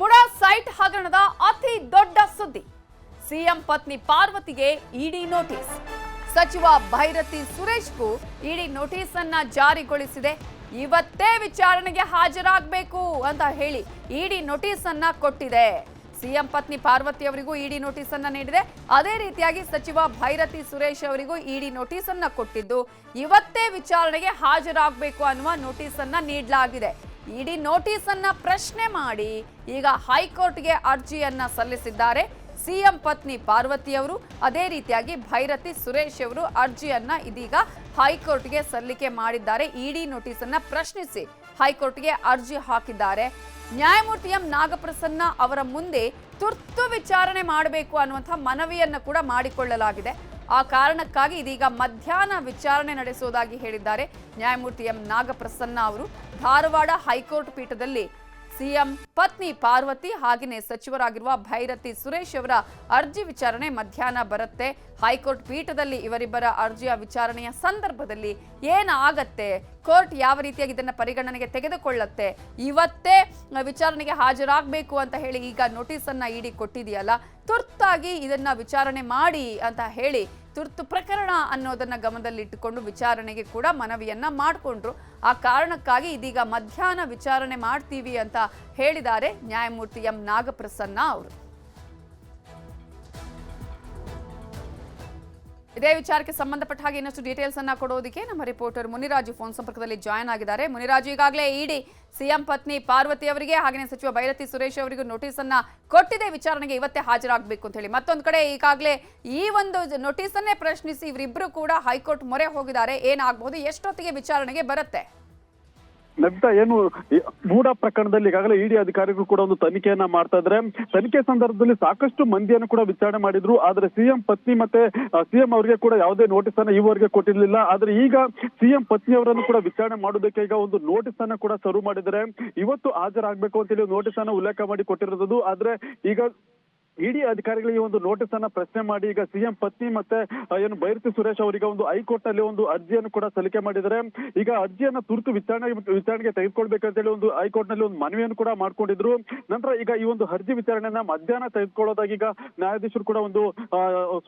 MUDA site ಹಗರಣದ ಅತಿ ದೊಡ್ಡ ಸುದ್ದಿ. ಸಿಎಂ ಪತ್ನಿ ಪಾರ್ವತಿಗೆ ಇಡಿ ನೋಟಿಸ್. ಸಚಿವ ಭೈರತಿ ಸುರೇಶ್ಗೂ ಇಡಿ ನೋಟಿಸ್ ಅನ್ನ ಜಾರಿಗೊಳಿಸಿದೆ. ಇವತ್ತೇ ವಿಚಾರಣೆಗೆ ಹಾಜರಾಗಬೇಕು ಅಂತ ಹೇಳಿ ಇಡಿ ನೋಟಿಸ್ ಅನ್ನ ಕೊಟ್ಟಿದೆ. ಸಿಎಂ ಪತ್ನಿ ಪಾರ್ವತಿ ಅವರಿಗೂ ಇಡಿ ನೋಟಿಸ್ ಅನ್ನ ನೀಡಿದೆ. ಅದೇ ರೀತಿಯಾಗಿ ಸಚಿವ ಭೈರತಿ ಸುರೇಶ್ ಅವರಿಗೂ ಇಡಿ ನೋಟಿಸ್ ಅನ್ನ ಕೊಟ್ಟಿದ್ದು. ಇವತ್ತೇ ವಿಚಾರಣೆಗೆ ಹಾಜರಾಗಬೇಕು ಅನ್ನುವ ನೋಟಿಸ್ ಅನ್ನ ನೀಡಲಾಗಿದೆ. ಇಡಿ ನೋಟಿಸ್ ಅನ್ನ ಪ್ರಶ್ನೆ ಮಾಡಿ ಈಗ ಹೈಕೋರ್ಟ್ಗೆ ಅರ್ಜಿಯನ್ನ ಸಲ್ಲಿಸಿದ್ದಾರೆ. ಸಿಎಂ ಪತ್ನಿ ಪಾರ್ವತಿ ಅವರು, ಅದೇ ರೀತಿಯಾಗಿ ಭೈರತಿ ಸುರೇಶ್ ಅವರು ಅರ್ಜಿಯನ್ನ ಇದೀಗ ಹೈಕೋರ್ಟ್ಗೆ ಸಲ್ಲಿಕೆ ಮಾಡಿದ್ದಾರೆ. ಇಡಿ ನೋಟಿಸ್ ಅನ್ನ ಪ್ರಶ್ನಿಸಿ ಹೈಕೋರ್ಟ್ಗೆ ಅರ್ಜಿ ಹಾಕಿದ್ದಾರೆ. ನ್ಯಾಯಮೂರ್ತಿ ಎಂ ನಾಗಪ್ರಸನ್ನ ಅವರ ಮುಂದೆ ತುರ್ತು ವಿಚಾರಣೆ ಮಾಡಬೇಕು ಅನ್ನುವಂಥ ಮನವಿಯನ್ನು ಕೂಡ ಮಾಡಿಕೊಳ್ಳಲಾಗಿದೆ. ಆ ಕಾರಣಕ್ಕಾಗಿ ಇದೀಗ ಮಧ್ಯಾಹ್ನ ವಿಚಾರಣೆ ನಡೆಸುವುದಾಗಿ ಹೇಳಿದ್ದಾರೆ. ನ್ಯಾಯಮೂರ್ತಿ ಎಂ ನಾಗಪ್ರಸನ್ನ ಅವರು ಧಾರವಾಡ ಹೈಕೋರ್ಟ್ ಪೀಠದಲ್ಲಿ ಸಿಎಂ ಪತ್ನಿ ಪಾರ್ವತಿ ಹಾಗೆಯೇ ಸಚಿವರಾಗಿರುವ ಭೈರತಿ ಸುರೇಶ್ ಅವರ ಅರ್ಜಿ ವಿಚಾರಣೆ ಮಧ್ಯಾಹ್ನ ಬರುತ್ತೆ. ಹೈಕೋರ್ಟ್ ಪೀಠದಲ್ಲಿ ಇವರಿಬ್ಬರ ಅರ್ಜಿಯ ವಿಚಾರಣೆಯ ಸಂದರ್ಭದಲ್ಲಿ ಏನಾಗತ್ತೆ? ಕೋರ್ಟ್ ಯಾವ ರೀತಿಯಾಗಿ ಇದನ್ನು ಪರಿಗಣನೆಗೆ ತೆಗೆದುಕೊಳ್ಳುತ್ತೆ? ಇವತ್ತೇ ವಿಚಾರಣೆಗೆ ಹಾಜರಾಗಬೇಕು ಅಂತ ಹೇಳಿ ಈಗ ನೋಟಿಸನ್ನು ಇಡಿ ಕೊಟ್ಟಿದೆಯಲ್ಲ, ತುರ್ತಾಗಿ ಇದನ್ನು ವಿಚಾರಣೆ ಮಾಡಿ ಅಂತ ಹೇಳಿ ತುರ್ತು ಪ್ರಕರಣ ಅನ್ನೋದನ್ನು ಗಮನದಲ್ಲಿಟ್ಟುಕೊಂಡು ವಿಚಾರಣೆಗೆ ಕೂಡ ಮನವಿಯನ್ನು ಮಾಡಿಕೊಂಡ್ರು. ಆ ಕಾರಣಕ್ಕಾಗಿ ಇದೀಗ ಮಧ್ಯಾಹ್ನ ವಿಚಾರಣೆ ಮಾಡ್ತೀವಿ ಅಂತ ಹೇಳಿದ್ದಾರೆ ನ್ಯಾಯಮೂರ್ತಿ ಎಂ ನಾಗಪ್ರಸನ್ನ ಅವರು. ಇದೇ ವಿಚಾರಕ್ಕೆ ಸಂಬಂಧಪಟ್ಟ ಹಾಗೆ ಇನ್ನಷ್ಟು ಡೀಟೇಲ್ಸ್ ಅನ್ನ ಕೊಡೋದಕ್ಕೆ ನಮ್ಮ ರಿಪೋರ್ಟರ್ ಮುನಿರಾಜು ಫೋನ್ ಸಂಪರ್ಕದಲ್ಲಿ ಜಾಯ್ನ್ ಆಗಿದ್ದಾರೆ. ಮುನಿರಾಜು, ಈಗಾಗಲೇ ಇಡಿ ಸಿಎಂ ಪತ್ನಿ ಪಾರ್ವತಿ ಅವರಿಗೆ ಹಾಗೆಯೇ ಸಚಿವ ಭೈರತಿ ಸುರೇಶ್ ಅವರಿಗೂ ನೋಟಿಸ್ ಅನ್ನ ಕೊಟ್ಟಿದೆ. ವಿಚಾರಣೆಗೆ ಇವತ್ತೇ ಹಾಜರಾಗಬೇಕು ಅಂತ ಹೇಳಿ. ಮತ್ತೊಂದು ಕಡೆ ಈಗಾಗಲೇ ಈ ಒಂದು ನೋಟಿಸ್ ಅನ್ನೇ ಪ್ರಶ್ನಿಸಿ ಇವರಿಬ್ರು ಕೂಡ ಹೈಕೋರ್ಟ್ ಮೊರೆ ಹೋಗಿದ್ದಾರೆ. ಏನಾಗಬಹುದು ಎಷ್ಟೊತ್ತಿಗೆ ವಿಚಾರಣೆಗೆ ಬರುತ್ತೆ? ನಗ್ತಾ ಏನು ಮೂಡ ಪ್ರಕರಣದಲ್ಲಿ ಈಗಾಗಲೇ ಇಡಿ ಅಧಿಕಾರಿಗಳು ಕೂಡ ಒಂದು ತನಿಖೆಯನ್ನ ಮಾಡ್ತಾ ಇದ್ರೆ, ತನಿಖೆ ಸಂದರ್ಭದಲ್ಲಿ ಸಾಕಷ್ಟು ಮಂದಿಯನ್ನು ಕೂಡ ವಿಚಾರಣೆ ಮಾಡಿದ್ರು, ಆದ್ರೆ ಸಿಎಂ ಪತ್ನಿ ಮತ್ತೆ ಸಿಎಂ ಅವರಿಗೆ ಕೂಡ ಯಾವುದೇ ನೋಟಿಸ್ ಅನ್ನ ಈವರೆಗೆ ಕೊಟ್ಟಿರಲಿಲ್ಲ. ಆದ್ರೆ ಈಗ ಸಿಎಂ ಪತ್ನಿಯವರನ್ನು ಕೂಡ ವಿಚಾರಣೆ ಮಾಡೋದಕ್ಕೆ ಈಗ ಒಂದು ನೋಟಿಸ್ ಅನ್ನ ಕೂಡ ಸರ್ವ್ ಮಾಡಿದರೆ ಇವತ್ತು ಹಾಜರಾಗಬೇಕು ಅಂತೇಳಿ ನೋಟಿಸ್ ಅನ್ನ ಉಲ್ಲೇಖ ಮಾಡಿ ಕೊಟ್ಟಿರೋದು. ಆದ್ರೆ ಈಗ ಇಡಿ ಅಧಿಕಾರಿಗಳಿಗೆ ಒಂದು ನೋಟಿಸ್ ಅನ್ನ ಪ್ರಶ್ನೆ ಮಾಡಿ, ಈಗ ಸಿಎಂ ಪತ್ನಿ ಮತ್ತೆ ಏನು ಬೈರತಿ ಸುರೇಶ್ ಅವರಿಗೆ ಒಂದು ಹೈಕೋರ್ಟ್ ಅಲ್ಲಿ ಒಂದು ಅರ್ಜಿಯನ್ನು ಕೂಡ ಸಲ್ಲಿಕೆ ಮಾಡಿದ್ದಾರೆ. ಈಗ ಅರ್ಜಿಯನ್ನ ತುರ್ತು ವಿಚಾರಣೆ, ವಿಚಾರಣೆಗೆ ತೆಗೆದುಕೊಳ್ಬೇಕಂತ ಹೇಳಿ ಒಂದು ಹೈಕೋರ್ಟ್ನಲ್ಲಿ ಒಂದು ಮನವಿಯನ್ನು ಕೂಡ ಮಾಡ್ಕೊಂಡಿದ್ರು. ನಂತರ ಈಗ ಈ ಒಂದು ಅರ್ಜಿ ವಿಚಾರಣೆಯನ್ನ ಮಧ್ಯಾಹ್ನ ತೆಗೆದುಕೊಳ್ಳೋದಾಗಿ ಈಗ ನ್ಯಾಯಾಧೀಶರು ಕೂಡ ಒಂದು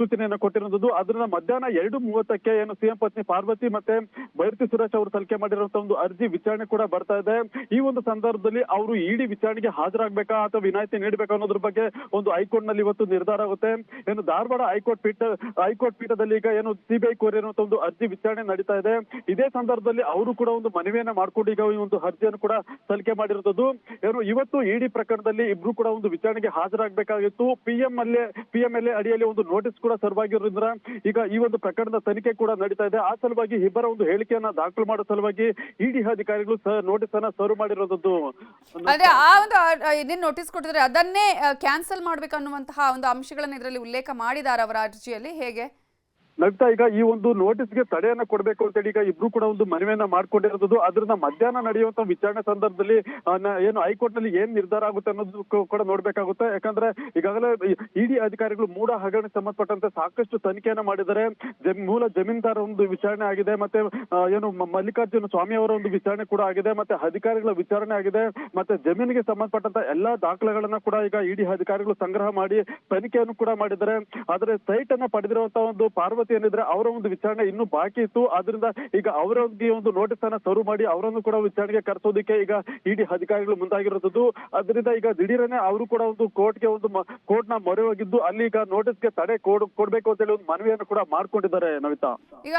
ಸೂಚನೆಯನ್ನು ಸೂಚನೆಯನ್ನ ಅದರಿಂದ ಮಧ್ಯಾಹ್ನ ಎರಡು ಮೂವತ್ತಕ್ಕೆ ಏನು ಸಿಎಂ ಪತ್ನಿ ಪಾರ್ವತಿ ಮತ್ತೆ ಬೈರತಿ ಸುರೇಶ್ ಅವರು ಸಲ್ಲಿಕೆ ಮಾಡಿರುವಂತಹ ಒಂದು ಅರ್ಜಿ ವಿಚಾರಣೆ ಕೂಡ ಬರ್ತಾ ಇದೆ. ಈ ಒಂದು ಸಂದರ್ಭದಲ್ಲಿ ಅವರು ಇಡಿ ವಿಚಾರಣೆಗೆ ಹಾಜರಾಗಬೇಕಾ ಅಥವಾ ವಿನಾಯಿತಿ ನೀಡಬೇಕಾ ಅನ್ನೋದ್ರ ಬಗ್ಗೆ ಒಂದು ಹೈಕೋರ್ಟ್ ನಲ್ಲಿ ಇವತ್ತು ನಿರ್ಧಾರ ಆಗುತ್ತೆ. ಏನು ಧಾರವಾಡ ಹೈಕೋರ್ಟ್ ಪೀಠ, ಹೈಕೋರ್ಟ್ ಪೀಠದಲ್ಲಿ ಈಗ ಏನು ಸಿಬಿಐ ಕೋರಿರುವಂತ ಒಂದು ಅರ್ಜಿ ವಿಚಾರಣೆ ನಡೀತಾ ಇದೆ. ಇದೇ ಸಂದರ್ಭದಲ್ಲಿ ಅವರು ಕೂಡ ಒಂದು ಮನವಿಯನ್ನ ಮಾಡ್ಕೊಂಡು ಈಗ ಈ ಒಂದು ಅರ್ಜಿಯನ್ನು ಕೂಡ ಸಲ್ಲಿಕೆ ಮಾಡಿರುವುದು. ಏನು ಇವತ್ತು ಇಡಿ ಪ್ರಕರಣದಲ್ಲಿ ಇಬ್ರು ಕೂಡ ಒಂದು ವಿಚಾರಣೆಗೆ ಹಾಜರಾಗಬೇಕಾಗಿತ್ತು. ಪಿಎಂ ಅಲ್ಲೇ ಪಿಎಂ ಎಲ್ ಅಡಿಯಲ್ಲಿ ಒಂದು ನೋಟಿಸ್ ಕೂಡ ಸರ್ವ್ ಆಗಿರೋದ್ರಿಂದ ಈಗ ಈ ಒಂದು ಪ್ರಕರಣದ ತನಿಖೆ ಕೂಡ ನಡೀತಾ ಇದೆ. ಆ ಸಲುವಾಗಿ ಇಬ್ಬರ ಒಂದು ಹೇಳಿಕೆಯನ್ನ ದಾಖಲು ಮಾಡೋ ಸಲುವಾಗಿ ಇಡಿ ಅಧಿಕಾರಿಗಳು ನೋಟಿಸ್ ಅನ್ನ ಸರ್ವ್ ಮಾಡಿರೋದು ಆ ಒಂದು ನೋಟಿಸ್ ಕೊಟ್ಟಿದ್ರೆ ಅದನ್ನೇ ಕ್ಯಾನ್ಸಲ್ ಮಾಡ್ಬೇಕನ್ನುವಂತಹ ಒಂದು ಅಂಶಗಳನ್ನು ಇದರಲ್ಲಿ ಉಲ್ಲೇಖ ಮಾಡಿದ್ದಾರೆ ಅವರ ಅರ್ಜಿಯಲ್ಲಿ. ಹೇಗೆ? ನಗ್ತಾ ಈಗ ಈ ಒಂದು ನೋಟಿಸ್ಗೆ ತಡೆಯನ್ನ ಕೊಡ್ಬೇಕು ಅಂತೇಳಿ ಈಗ ಇಬ್ರು ಕೂಡ ಒಂದು ಮನವಿಯನ್ನ ಮಾಡ್ಕೊಂಡಿರೋದು. ಅದರಿಂದ ಮಧ್ಯಾಹ್ನ ನಡೆಯುವಂತ ವಿಚಾರಣೆ ಸಂದರ್ಭದಲ್ಲಿ ಏನು ಹೈಕೋರ್ಟ್ನಲ್ಲಿ ಏನ್ ನಿರ್ಧಾರ ಆಗುತ್ತೆ ಅನ್ನೋದು ಕೂಡ ನೋಡ್ಬೇಕಾಗುತ್ತೆ. ಯಾಕಂದ್ರೆ ಈಗಾಗಲೇ ಇಡಿ ಅಧಿಕಾರಿಗಳು ಮೂಡ ಹಗರಣಕ್ಕೆ ಸಂಬಂಧಪಟ್ಟಂತೆ ಸಾಕಷ್ಟು ತನಿಖೆಯನ್ನ ಮಾಡಿದ್ದಾರೆ. ಜಮ್- ಮೂಲ ಜಮೀನ್ದಾರ ಒಂದು ವಿಚಾರಣೆ ಆಗಿದೆ, ಮತ್ತೆ ಏನು ಮಲ್ಲಿಕಾರ್ಜುನ ಸ್ವಾಮಿ ಅವರ ಒಂದು ವಿಚಾರಣೆ ಕೂಡ ಆಗಿದೆ, ಮತ್ತೆ ಅಧಿಕಾರಿಗಳ ವಿಚಾರಣೆ ಆಗಿದೆ, ಮತ್ತೆ ಜಮೀನಿಗೆ ಸಂಬಂಧಪಟ್ಟಂತ ಎಲ್ಲಾ ದಾಖಲೆಗಳನ್ನ ಕೂಡ ಈಗ ಇಡಿ ಅಧಿಕಾರಿಗಳು ಸಂಗ್ರಹ ಮಾಡಿ ತನಿಖೆಯನ್ನು ಕೂಡ ಮಾಡಿದ್ದಾರೆ. ಆದರೆ ಸೈಟ್ ಅನ್ನ ಪಡೆದಿರುವಂತಹ ಒಂದು ಪಾರ್ವತಿ ಏನಿದ್ರೆ ಅವರ ಒಂದು ವಿಚಾರಣೆ ಇನ್ನೂ ಬಾಕಿ ಇತ್ತು. ಆದ್ರಿಂದ ಈಗ ಅವರಿಗೆ ಒಂದು ನೋಟಿಸ್ ಅನ್ನ ಸರ್ವ್ ಮಾಡಿ ಅವರನ್ನು ಕೂಡ ವಿಚಾರಣೆಗೆ ಕರೆಸೋದಕ್ಕೆ ಈಗ ಇಡಿ ಅಧಿಕಾರಿಗಳು ಮುಂದಾಗಿರೋದು ಅದರಿಂದ ಈಗ ದಿಢೀರನೆ ಅವರು ಕೂಡ ಒಂದು ಕೋರ್ಟ್ಗೆ ಒಂದು ಕೋರ್ಟ್ನ ಮೊರೆ ಹೋಗಿದ್ದು ಅಲ್ಲಿ ಈಗ ನೋಟಿಸ್ಗೆ ತಡೆ ಕೊಡ್ಬೇಕು ಅಂತ ಹೇಳಿ ಒಂದು ಮನವಿಯನ್ನು ಕೂಡ ಮಾಡ್ಕೊಂಡಿದ್ದಾರೆ ನವಿತಾ. ಈಗ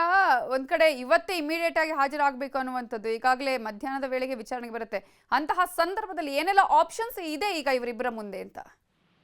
ಒಂದ್ ಕಡೆ ಇವತ್ತೇ ಇಮಿಡಿಯೇಟ್ ಆಗಿ ಹಾಜರಾಗಬೇಕು ಅನ್ನುವಂಥದ್ದು ಈಗಾಗಲೇ ಮಧ್ಯಾಹ್ನದ ವೇಳೆಗೆ ವಿಚಾರಣೆಗೆ ಬರುತ್ತೆ. ಅಂತಹ ಸಂದರ್ಭದಲ್ಲಿ ಏನೆಲ್ಲ ಆಪ್ಷನ್ಸ್ ಇದೆ ಈಗ ಇವರಿಬ್ಬರ ಮುಂದೆ ಅಂತ?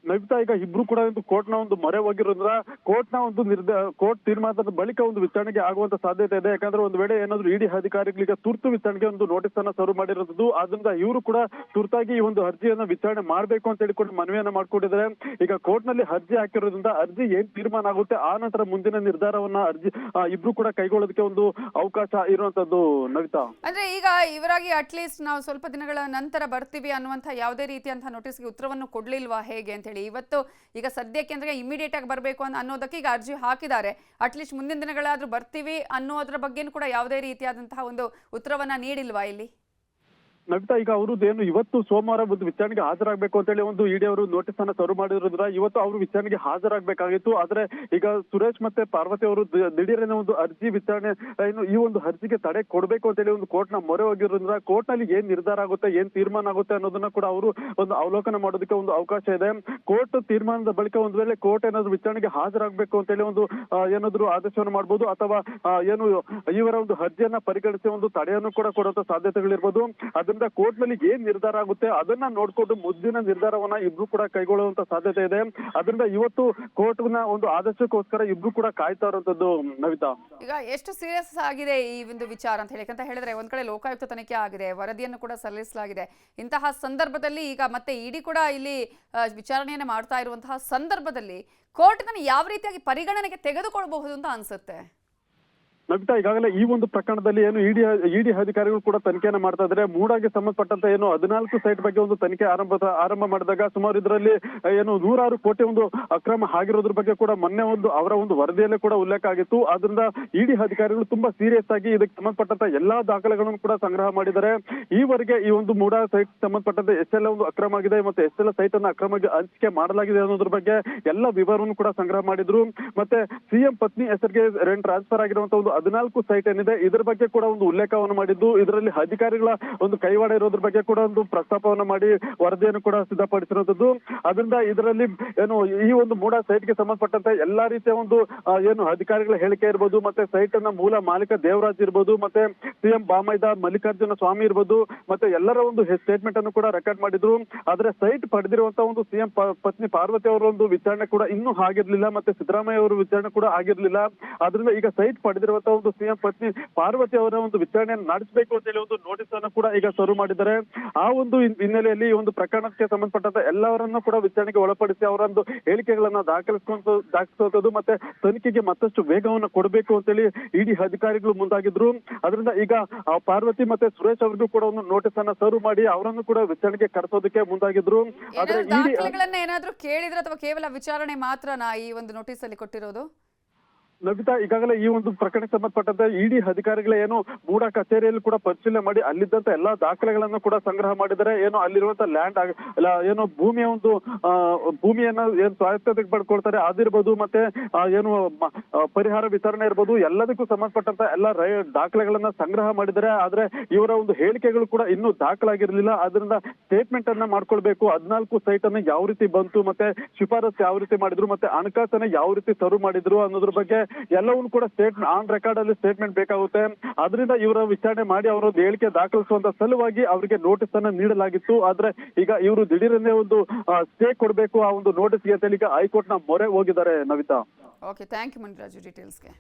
ನವಿತಾ ಈಗ ಇಬ್ರು ಕೂಡ ಒಂದು ಕೋರ್ಟ್ನ ಒಂದು ಮೊರೆ ಹೋಗಿರೋದ್ರ ಕೋರ್ಟ್ನ ಒಂದು ನಿರ್ಧಾರ ಕೋರ್ಟ್ ತೀರ್ಮಾನದ ಬಳಿಕ ಒಂದು ವಿಚಾರಣೆಗೆ ಆಗುವಂತ ಸಾಧ್ಯತೆ ಇದೆ. ಯಾಕಂದ್ರೆ ಒಂದು ವೇಳೆ ಏನಾದ್ರು ಇಡಿ ಅಧಿಕಾರಿಗಳಿಗೆ ತುರ್ತು ವಿಚಾರಣೆಗೆ ಒಂದು ನೋಟಿಸ್ ಅನ್ನ ಸರ್ವ್ ಮಾಡಿರೋದು, ಆದ್ರಿಂದ ಇವರು ಕೂಡ ತುರ್ತಾಗಿ ಈ ಒಂದು ಅರ್ಜಿಯನ್ನ ವಿಚಾರಣೆ ಮಾಡ್ಬೇಕು ಅಂತ ಹೇಳಿಕೊಂಡು ಮನವಿಯನ್ನ ಮಾಡ್ಕೊಂಡಿದ್ದಾರೆ. ಈಗ ಕೋರ್ಟ್ನಲ್ಲಿ ಅರ್ಜಿ ಹಾಕಿರೋದ್ರಿಂದ ಅರ್ಜಿ ಏನ್ ತೀರ್ಮಾನ ಆಗುತ್ತೆ, ಆ ನಂತರ ಮುಂದಿನ ನಿರ್ಧಾರವನ್ನ ಅರ್ಜಿ ಇಬ್ರು ಕೂಡ ಕೈಗೊಳ್ಳೋದಕ್ಕೆ ಒಂದು ಅವಕಾಶ ಇರುವಂತದ್ದು ನವಿತಾ. ಅಂದ್ರೆ ಈಗ ಇವರಾಗಿ ಅಟ್ಲೀಸ್ಟ್ ನಾವು ಸ್ವಲ್ಪ ದಿನಗಳ ನಂತರ ಬರ್ತೀವಿ ಅನ್ನುವಂತ ಯಾವುದೇ ರೀತಿಯಂತಹ ನೋಟಿಸ್ಗೆ ಉತ್ತರವನ್ನು ಕೊಡ್ಲಿಲ್ವಾ ಹೇಗೆ ಅಂತ ಹೇಳಿ. ಇವತ್ತು ಈಗ ಸದ್ಯಕ್ಕೆ ಅಂದ್ರೆ ಇಮಿಡಿಯೇಟ್ ಆಗಿ ಬರಬೇಕು ಅಂತ ಅನ್ನೋದಕ್ಕೆ ಈಗ ಅರ್ಜಿ ಹಾಕಿದ್ದಾರೆ. ಅಟ್ಲೀಸ್ಟ್ ಮುಂದಿನ ದಿನಗಳಾದರೂ ಬರ್ತೀವಿ ಅನ್ನೋದ್ರ ಬಗ್ಗೆನೂ ಕೂಡ ಯಾವುದೇ ರೀತಿಯಾದಂತಹ ಒಂದು ಉತ್ತರವನ್ನ ನೀಡಿಲ್ವಾ ಇಲ್ಲಿ? ನವಿತಾ ಈಗ ಅವ್ರದ್ದು ಏನು ಇವತ್ತು ಸೋಮವಾರ ಒಂದು ವಿಚಾರಣೆಗೆ ಹಾಜರಾಗಬೇಕು ಅಂತ ಹೇಳಿ ಒಂದು ಇಡಿ ಅವರು ನೋಟಿಸ್ ಅನ್ನ ಸರ್ವ್ ಮಾಡಿರೋದ್ರ ಇವತ್ತು ಅವರು ವಿಚಾರಣೆಗೆ ಹಾಜರಾಗಬೇಕಾಗಿತ್ತು. ಆದ್ರೆ ಈಗ ಸುರೇಶ್ ಮತ್ತೆ ಪಾರ್ವತಿ ಅವರು ದಿಢೀರನ ಒಂದು ಅರ್ಜಿ ವಿಚಾರಣೆ, ಏನು ಈ ಒಂದು ಅರ್ಜಿಗೆ ತಡೆ ಕೊಡಬೇಕು ಅಂತ ಹೇಳಿ ಒಂದು ಕೋರ್ಟ್ನ ಮೊರೆ ಹೋಗಿರೋದ್ರಿಂದ ಕೋರ್ಟ್ನಲ್ಲಿ ಏನ್ ನಿರ್ಧಾರ ಆಗುತ್ತೆ, ಏನ್ ತೀರ್ಮಾನ ಆಗುತ್ತೆ ಅನ್ನೋದನ್ನ ಕೂಡ ಅವರು ಒಂದು ಅವಲೋಕನ ಮಾಡೋದಕ್ಕೆ ಒಂದು ಅವಕಾಶ ಇದೆ. ಕೋರ್ಟ್ ತೀರ್ಮಾನದ ಬಳಿಕ ಒಂದು ವೇಳೆ ಕೋರ್ಟ್ ಏನಾದ್ರು ವಿಚಾರಣೆಗೆ ಹಾಜರಾಗಬೇಕು ಅಂತ ಹೇಳಿ ಒಂದು ಏನಾದ್ರು ಆದೇಶವನ್ನು ಮಾಡಬಹುದು ಅಥವಾ ಏನು ಇವರ ಒಂದು ಅರ್ಜಿಯನ್ನ ಪರಿಗಣಿಸಿ ಒಂದು ತಡೆಯನ್ನು ಕೂಡ ಕೊಡುವಂತ ಸಾಧ್ಯತೆಗಳಿರ್ಬೋದು. ಅದರಿಂದ ಕೋರ್ಟ್ನಲ್ಲಿ ಏನ್ ನಿರ್ಧಾರ ಆಗುತ್ತೆ ಅದನ್ನ ನೋಡ್ಕೊಂಡು ಮುಂದಿನ ನಿರ್ಧಾರವನ್ನ ಇಬ್ರು ಕೂಡ ಕೈಗೊಳ್ಳುವಂತ ಸಾಧ್ಯತೆ ಇದೆ. ಅದರಿಂದ ಇವತ್ತು ಕೋರ್ಟ್ನ ಒಂದು ಆದೇಶಕ್ಕೋಸ್ಕರ ಇಬ್ರು ಕೂಡ ಕಾಯ್ತಾ ಇರುವಂತದ್ದು, ನವಿತಾ. ಈಗ ಎಷ್ಟು ಸೀರಿಯಸ್ ಆಗಿದೆ ಈ ಒಂದು ವಿಚಾರ ಅಂತ ಹೇಳಿ. ಅಂತ ಹೇಳಿದ್ರೆ ಒಂದ್ ಕಡೆ ಲೋಕಾಯುಕ್ತ ತನಿಖೆ ಆಗಿದೆ, ವರದಿಯನ್ನು ಕೂಡ ಸಲ್ಲಿಸಲಾಗಿದೆ. ಇಂತಹ ಸಂದರ್ಭದಲ್ಲಿ ಈಗ ಮತ್ತೆ ಇಡಿ ಕೂಡ ಇಲ್ಲಿ ವಿಚಾರಣೆಯನ್ನು ಮಾಡ್ತಾ ಇರುವಂತಹ ಸಂದರ್ಭದಲ್ಲಿ ಕೋರ್ಟ್ ಯಾವ ರೀತಿಯಾಗಿ ಪರಿಗಣನೆಗೆ ತೆಗೆದುಕೊಳ್ಬಹುದು ಅಂತ ಅನ್ಸುತ್ತೆ? ನವಿತಾ ಈಗಾಗಲೇ ಈ ಒಂದು ಪ್ರಕರಣದಲ್ಲಿ ಏನು ಇಡಿ ಇಡಿ ಅಧಿಕಾರಿಗಳು ಕೂಡ ತನಿಖೆಯನ್ನು ಮಾಡ್ತಾ ಇದ್ದಾರೆ. ಮೂಡಾಗೆ ಸಂಬಂಧಪಟ್ಟಂತ ಏನು ಹದಿನಾಲ್ಕು ಸೈಟ್ ಬಗ್ಗೆ ಒಂದು ತನಿಖೆ ಆರಂಭ ಆರಂಭ ಮಾಡಿದಾಗ ಸುಮಾರು ಇದರಲ್ಲಿ ಏನು ನೂರಾರು ಕೋಟಿ ಒಂದು ಅಕ್ರಮ ಆಗಿರೋದ್ರ ಬಗ್ಗೆ ಕೂಡ ಮೊನ್ನೆ ಒಂದು, ಅವರ ಒಂದು ವರದಿಯಲ್ಲೇ ಕೂಡ ಉಲ್ಲೇಖ ಆಗಿತ್ತು. ಆದ್ರಿಂದ ಇಡಿ ಅಧಿಕಾರಿಗಳು ತುಂಬಾ ಸೀರಿಯಸ್ ಆಗಿ ಇದಕ್ಕೆ ಸಂಬಂಧಪಟ್ಟಂತ ಎಲ್ಲಾ ದಾಖಲೆಗಳನ್ನು ಕೂಡ ಸಂಗ್ರಹ ಮಾಡಿದ್ದಾರೆ. ಈವರೆಗೆ ಈ ಒಂದು ಮೂಡಾ ಸೈಟ್ ಸಂಬಂಧಪಟ್ಟಂತೆ ಎಷ್ಟೆಲ್ಲ ಒಂದು ಅಕ್ರಮ ಆಗಿದೆ, ಮತ್ತೆ ಎಷ್ಟೆಲ್ಲ ಸೈಟ್ ಅನ್ನು ಅಕ್ರಮವಾಗಿ ಹಂಚಿಕೆ ಮಾಡಲಾಗಿದೆ ಅನ್ನೋದ್ರ ಬಗ್ಗೆ ಎಲ್ಲ ವಿವರವನ್ನು ಕೂಡ ಸಂಗ್ರಹ ಮಾಡಿದ್ರು. ಮತ್ತೆ ಸಿಎಂ ಪತ್ನಿ ಹೆಸರಿಗೆ ರೆಂಟ್ ಟ್ರಾನ್ಸ್ಫರ್ ಆಗಿರುವಂತಹ ಒಂದು ಹದಿನಾಲ್ಕು ಸೈಟ್ ಏನಿದೆ, ಇದ್ರ ಬಗ್ಗೆ ಕೂಡ ಒಂದು ಉಲ್ಲೇಖವನ್ನು ಮಾಡಿದ್ದು, ಇದರಲ್ಲಿ ಅಧಿಕಾರಿಗಳ ಒಂದು ಕೈವಾಡ ಇರೋದ್ರ ಬಗ್ಗೆ ಕೂಡ ಒಂದು ಪ್ರಸ್ತಾಪವನ್ನು ಮಾಡಿ ವರದಿಯನ್ನು ಕೂಡ ಸಿದ್ಧಪಡಿಸಿರುವಂತದ್ದು ಅದರಿಂದ ಇದರಲ್ಲಿ ಏನು, ಈ ಒಂದು ಮೂಡ ಸೈಟ್ಗೆ ಸಂಬಂಧಪಟ್ಟಂತೆ ಎಲ್ಲಾ ರೀತಿಯ ಒಂದು ಏನು ಅಧಿಕಾರಿಗಳ ಹೇಳಿಕೆ ಇರ್ಬೋದು, ಮತ್ತೆ ಸೈಟ್ನ ಮೂಲ ಮಾಲೀಕ ದೇವರಾಜ್ ಇರ್ಬೋದು, ಮತ್ತೆ ಸಿಎಂ ಬಾಮೈದ ಮಲ್ಲಿಕಾರ್ಜುನ ಸ್ವಾಮಿ ಇರ್ಬೋದು, ಮತ್ತೆ ಎಲ್ಲರ ಒಂದು ಸ್ಟೇಟ್ಮೆಂಟ್ ಅನ್ನು ಕೂಡ ರೆಕಾರ್ಡ್ ಮಾಡಿದ್ರು. ಆದ್ರೆ ಸೈಟ್ ಪಡೆದಿರುವಂತ ಒಂದು ಸಿಎಂ ಪತ್ನಿ ಪಾರ್ವತಿ ಅವರ ಒಂದು ವಿಚಾರಣೆ ಕೂಡ ಇನ್ನೂ ಆಗಿರ್ಲಿಲ್ಲ, ಮತ್ತೆ ಸಿದ್ದರಾಮಯ್ಯ ಅವರ ವಿಚಾರಣೆ ಕೂಡ ಆಗಿರ್ಲಿಲ್ಲ. ಆದ್ರಿಂದ ಈಗ ಸೈಟ್ ಪಡೆದಿರುವಂತ ಒಂದು ಸಿಎಂ ಪತ್ನಿ ಪಾರ್ವತಿ ಅವರ ಒಂದು ವಿಚಾರಣೆಯನ್ನು ನಡೆಸಬೇಕು ಅಂತ ಹೇಳಿ ಒಂದು ನೋಟಿಸ್ ಅನ್ನು ಕೂಡ ಈಗ ಶುರು ಮಾಡಿದ್ದಾರೆ. ಆ ಒಂದು ಹಿನ್- ಹಿನ್ನೆಲೆಯಲ್ಲಿ ಈ ಒಂದು ಪ್ರಕರಣಕ್ಕೆ ಸಂಬಂಧಪಟ್ಟಂತ ಎಲ್ಲವರನ್ನು ಕೂಡ ವಿಚಾರಣೆಗೆ ಒಳಪಡಿಸಿ ಅವರೊಂದು ಹೇಳಿಕೆಗಳನ್ನ ದಾಖಲಿಸಿಕೊಂಡು ದಾಖಲಿಸೋದು ಮತ್ತೆ ತನಿಖೆಗೆ ಮತ್ತಷ್ಟು ವೇಗವನ್ನು ಕೊಡಬೇಕು ಅಂತೇಳಿ ಇಡಿ ಅಧಿಕಾರಿಗಳು ಮುಂದಾಗಿದ್ರು. ಅದರಿಂದ ಈಗ ಪಾರ್ವತಿ ಮತ್ತೆ ಸುರೇಶ್ ಅವರಿಗೂ ಕೂಡ ಒಂದು ನೋಟಿಸ್ ಅನ್ನ ಸರ್ವ್ ಮಾಡಿ ಅವರನ್ನು ಕೂಡ ವಿಚಾರಣೆಗೆ ಕರೆಸೋದಕ್ಕೆ ಮುಂದಾಗಿದ್ರು. ಆದ್ರೆ ಏನಾದ್ರು ಕೇಳಿದ್ರೆ ಅಥವಾ ಕೇವಲ ವಿಚಾರಣೆ ಮಾತ್ರನಾ ಈ ಒಂದು ನೋಟಿಸ್ ಅಲ್ಲಿ ಕೊಟ್ಟಿರೋದು? ನವಿತಾ, ಈಗಾಗಲೇ ಈ ಒಂದು ಪ್ರಕರಣಕ್ಕೆ ಸಂಬಂಧಪಟ್ಟಂತೆ ಇಡಿ ಅಧಿಕಾರಿಗಳೇ ಏನು ಮೂಡ ಕಚೇರಿಯಲ್ಲಿ ಕೂಡ ಪರಿಶೀಲನೆ ಮಾಡಿ ಅಲ್ಲಿದ್ದಂತ ಎಲ್ಲಾ ದಾಖಲೆಗಳನ್ನು ಕೂಡ ಸಂಗ್ರಹ ಮಾಡಿದರೆ ಏನು ಅಲ್ಲಿರುವಂತ ಲ್ಯಾಂಡ್ ಏನು ಭೂಮಿಯ ಒಂದು ಭೂಮಿಯನ್ನ ಏನು ಸ್ವಾಯತ್ತತೆಗೆ ಪಡ್ಕೊಳ್ತಾರೆ ಅದಿರ್ಬೋದು ಮತ್ತೆ ಏನು ಪರಿಹಾರ ವಿತರಣೆ ಇರ್ಬೋದು, ಎಲ್ಲದಕ್ಕೂ ಸಂಬಂಧಪಟ್ಟಂತ ಎಲ್ಲ ದಾಖಲೆಗಳನ್ನ ಸಂಗ್ರಹ ಮಾಡಿದ್ದಾರೆ. ಆದ್ರೆ ಇವರ ಒಂದು ಹೇಳಿಕೆಗಳು ಕೂಡ ಇನ್ನೂ ದಾಖಲಾಗಿರಲಿಲ್ಲ. ಅದರಿಂದ ಸ್ಟೇಟ್ಮೆಂಟ್ ಅನ್ನ ಮಾಡ್ಕೊಳ್ಬೇಕು. ಹದಿನಾಲ್ಕು ಸೈಟ್ ಅನ್ನ ಯಾವ ರೀತಿ ಬಂತು, ಮತ್ತೆ ಶಿಫಾರಸ್ ಯಾವ ರೀತಿ ಮಾಡಿದ್ರು, ಮತ್ತೆ ಹಣಕಾಸನ್ನ ಯಾವ ರೀತಿ ಸರ್ವ್ ಮಾಡಿದ್ರು ಅನ್ನೋದ್ರ ಬಗ್ಗೆ ಎಲ್ಲವನ್ನೂ ಕೂಡ ಸ್ಟೇಟ್ ಆನ್ ರೆಕಾರ್ಡ್ ಅಲ್ಲಿ ಸ್ಟೇಟ್ಮೆಂಟ್ ಬೇಕಾಗುತ್ತೆ. ಅದರಿಂದ ಇವರ ವಿಚಾರಣೆ ಮಾಡಿ ಅವರು ಹೇಳಿಕೆ ದಾಖಲಿಸುವಂತ ಸಲುವಾಗಿ ಅವರಿಗೆ ನೋಟಿಸ್ ಅನ್ನ ನೀಡಲಾಗಿತ್ತು. ಆದ್ರೆ ಈಗ ಇವರು ದಿಢೀರನ್ನೇ ಒಂದು ಸ್ಟೇ ಕೊಡಬೇಕು ಆ ಒಂದು ನೋಟಿಸ್ಗೆ ಅಂತ ಹೇಳಿ ಈಗ ಹೈಕೋರ್ಟ್ನ ಮೊರೆ ಹೋಗಿದ್ದಾರೆ Navitha. Okay thank you Muniraju ಡೀಟೇಲ್ಸ್ಗೆ